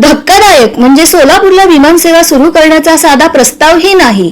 धक्कादायक. म्हणजे सोलापूरला विमानसेवा सुरू करण्याचा साधा प्रस्तावही नाही.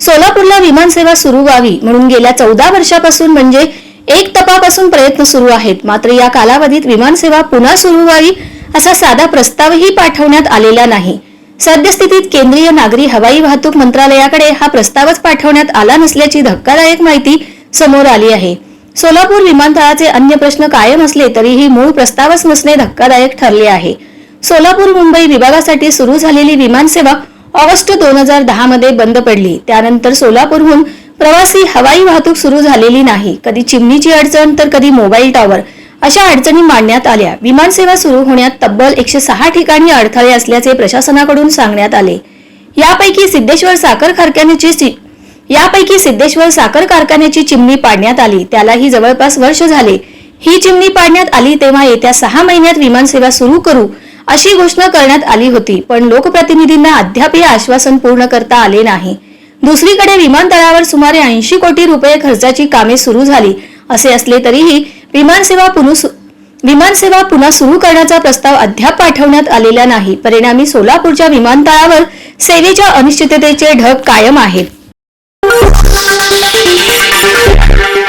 सोलापूरला विमानसेवा सुरू व्हावी म्हणून गेल्या चौदा वर्षापासून म्हणजे एक तपापासून प्रयत्न सुरू आहेत. मात्र या कालावधीत विमानसेवा पुन्हा सुरू व्हावी असा साधा प्रस्तावही पाठवण्यात आलेला नाही. सद्यस्थितीत केंद्रीय नागरी हवाई वाहतूक मंत्रालयाकडे हा प्रस्तावच पाठवण्यात आला नसल्याची धक्कादायक माहिती समोर आली आहे. सोलापूर विमानतळाचे अन्य प्रश्न कायम असले तरीही मूळ प्रस्तावच नसणे धक्कादायक ठरले आहे. सोलापूर मुंबई विभागासाठी सुरू झालेली विमानसेवा ऑगस्ट दोन हजार दहा मध्ये बंद पडली. त्यानंतर सोलापूरहून प्रवासी हवाई वाहतूक सुरू झालेली नाही. कधी चिमणीची अडचण तर कधी मोबाईल टॉवर. अशा अडचणी मांडण्यात आल्या. विमानसेवा सुरू होण्यात तब्बल एकशे सहा ठिकाणी अडथळे असल्याचे प्रशासनाकडून सांगण्यात आले. यापैकी सिद्धेश्वर साखर कारखान्याची यापैकी सिद्धेश्वर साखर कारखान्याची चिमणी पाडण्यात आली. त्यालाही जवळपास वर्ष झाले. ही चिमणी पाडण्यात आली तेव्हा येत्या सहा महिन्यात विमानसेवा सुरू करू अशी घोषणा करण्यात आली होती पण लोकप्रतिनिधींना अद्याप हे आश्वासन पूर्ण करता आले नाही. दुसरीकडे विमानतळावर सुमारे ऐंशी कोटी रुपये खर्चाची कामे सुरू झाली असे असले तरीही विमानसेवा विमानसेवा पुन्हा सुरू करण्याचा प्रस्ताव अद्याप पाठवण्यात आलेला नाही. परिणामी सोलापूरच्या विमानतळावर सेवेच्या अनिश्चिततेचे ढग कायम आहेत.